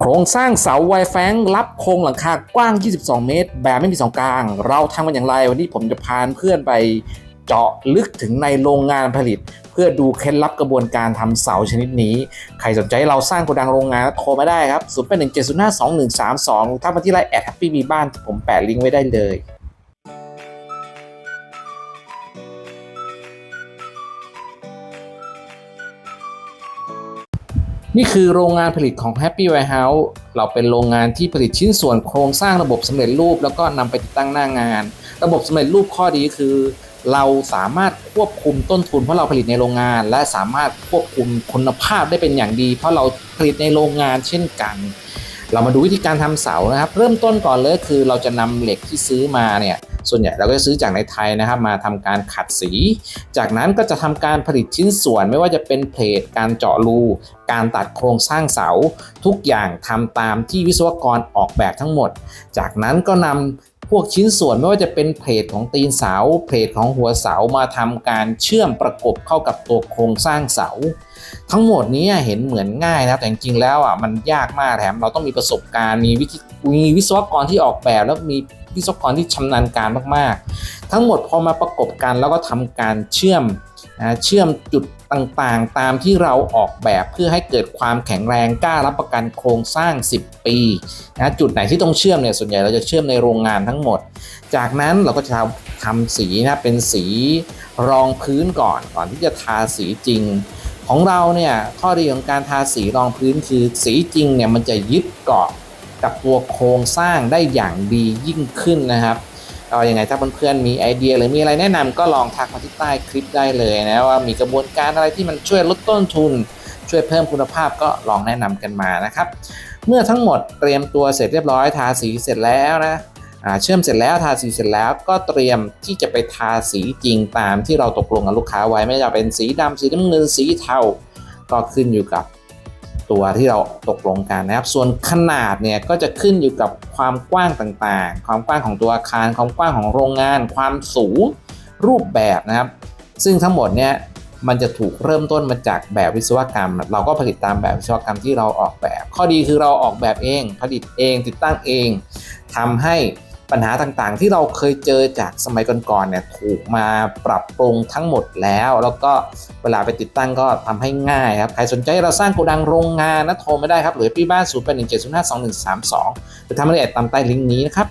โครงสร้างเสาไวแฟงรับโครงหลังคากว้าง 22 เมตร แบบไม่มีสองกลาง เราทำกันอย่างไร วันนี้ผมจะพาเพื่อนไปเจาะลึกถึงในโรงงานผลิต เพื่อดูเคล็ดลับกระบวนการทำเสาชนิดนี้ ใครสนใจเราสร้างโกดังโรงงานโทรมาได้ครับ 0 8 1 7 0 5 2 1 3 2 ถ้ามาที่ไลน์แอดแฮปปี้มีบ้าน ผมแปะลิงก์ไว้ได้เลย นี่คือโรงงานผลิตของ Happy Warehouse เราเป็นโรงงานที่ผลิตชิ้นส่วนโครงสร้างระบบสำเร็จรูป แล้วก็นำไปติดตั้งหน้างาน ระบบสำเร็จรูปข้อดีคือ เราสามารถควบคุมต้นทุนเพราะเราผลิตในโรงงาน และสามารถควบคุมคุณภาพได้เป็นอย่างดี เพราะเราผลิตในโรงงานเช่นกัน เรามาดูวิธีการทำเสานะครับ เริ่มต้นก่อนเลยคือเราจะนำเหล็กที่ซื้อมาเนี่ย ส่วนใหญ่เราก็จะซื้อจากในไทยนะครับมาทำการขัดสี จากนั้นก็จะทำการผลิตชิ้นส่วนไม่ว่าจะเป็นเพลทการเจาะรู การตัดโครงสร้างเสา ทุกอย่างทำตามที่วิศวกรออกแบบทั้งหมด จากนั้นก็นำพวกชิ้นส่วนไม่ว่าจะเป็นเพลทของตีนเสา เพลทของหัวเสามาทำการเชื่อมประกบเข้ากับตัวโครงสร้างเสา ทั้งหมดนี้เห็นเหมือนง่ายนะแต่จริงๆแล้วอะมันยากมากแถมเราต้องมีประสบการณ์มีวิมีวิศวกรที่ออกแบบแล้วมี วิศวกรที่ชำนาญการมากๆ ทั้งหมดพอมาประกบกันแล้วก็ทำการเชื่อมนะเชื่อมจุดต่างๆ ตามที่เราออกแบบเพื่อให้เกิดความแข็งแรงกล้ารับประกันโครงสร้าง 10 ปีนะจุดไหนที่ต้องเชื่อมเนี่ยส่วนใหญ่เราจะเชื่อมในโรงงานทั้งหมด จากนั้นเราก็จะทำสีนะเป็นสีรองพื้นก่อนก่อนที่จะทาสีจริง ของเราเนี่ยข้อดีของการทาสีรองพื้นคือสีจริงเนี่ยมันจะยึดเกาะ กับตัวโครงสร้างได้อย่างดียิ่งขึ้นนะครับก็ยังไงถ้าเพื่อนๆมีไอเดีย หรือมีอะไรแนะนำก็ลองทักมาที่ใต้คลิปได้เลยนะว่ามีกระบวนการอะไรที่มันช่วยลดต้นทุน ช่วยเพิ่มคุณภาพก็ลองแนะนำกันมานะครับ เมื่อทั้งหมดเตรียมตัวเสร็จเรียบร้อยทาสีเสร็จแล้วนะเชื่อมเสร็จแล้วทาสีเสร็จแล้วก็เตรียมที่จะไปทาสีจริงตามที่เราตกลงกับลูกค้าไว้ไม่ว่าจะเป็นสีดำสีน้ำเงินสีเทาก็ขึ้นอยู่กับ ตัวที่เราตกลงกันนะครับ ส่วนขนาดเนี่ยก็จะขึ้นอยู่กับความกว้างต่างๆ ความกว้างของตัวอาคาร ความกว้างของโรงงาน ความสูงรูปแบบนะครับ ซึ่งทั้งหมดเนี่ยมันจะถูกเริ่มต้นมาจากแบบวิศวกรรม เราก็ผลิตตามแบบวิศวกรรมที่เราออกแบบ ข้อดีคือเราออกแบบเอง ผลิตเองติดตั้งเองทำให้ ปัญหาต่างๆ ที่เราเคยเจอจากสมัยก่อนๆเนี่ยถูกมาปรับปรุงทั้งหมดแล้ว แล้วก็เวลาไปติดตั้งก็ทำให้ง่ายครับ ใครสนใจเราสร้างโกดังโรงงานนะโทรไม่ได้ครับ หรือพี่บ้าน 0 8 1 7 0 5 2 1 3 2 หรือทำรายละเอียดตามใต้ลิงก์นี้นะครับ